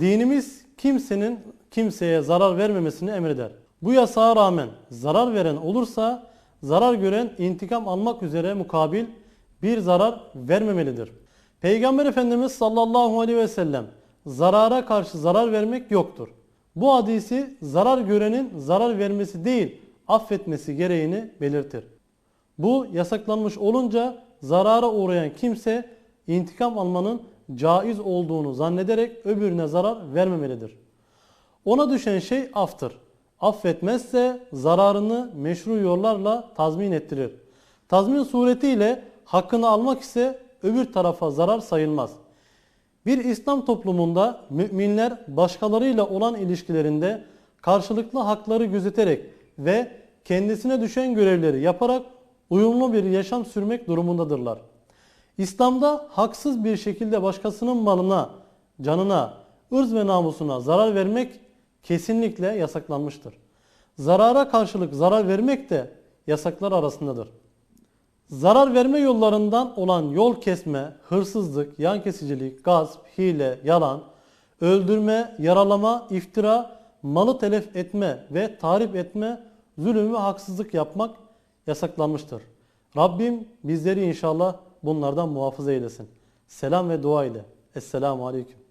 Dinimiz kimsenin kimseye zarar vermemesini emreder. Bu yasağa rağmen zarar veren olursa zarar gören intikam almak üzere mukabil bir zarar vermemelidir. Peygamber Efendimiz sallallahu aleyhi ve sellem zarara karşı zarar vermek yoktur. Bu hadisi zarar görenin zarar vermesi değil affetmesi gereğini belirtir. Bu yasaklanmış olunca zarara uğrayan kimse intikam almanın caiz olduğunu zannederek öbürüne zarar vermemelidir. Ona düşen şey aftır. Affetmezse zararını meşru yollarla tazmin ettirir. Tazmin suretiyle hakkını almak ise öbür tarafa zarar sayılmaz. Bir İslam toplumunda müminler başkalarıyla olan ilişkilerinde karşılıklı hakları gözeterek ve kendisine düşen görevleri yaparak uyumlu bir yaşam sürmek durumundadırlar. İslam'da haksız bir şekilde başkasının malına, canına, ırz ve namusuna zarar vermek kesinlikle yasaklanmıştır. Zarara karşılık zarar vermek de yasaklar arasındadır. Zarar verme yollarından olan yol kesme, hırsızlık, yan kesicilik, gasp, hile, yalan, öldürme, yaralama, iftira, malı telef etme ve tahrip etme, zulüm ve haksızlık yapmak yasaklanmıştır. Rabbim bizleri inşallah bunlardan muhafaza eylesin. Selam ve dua ile. Esselamu Aleyküm.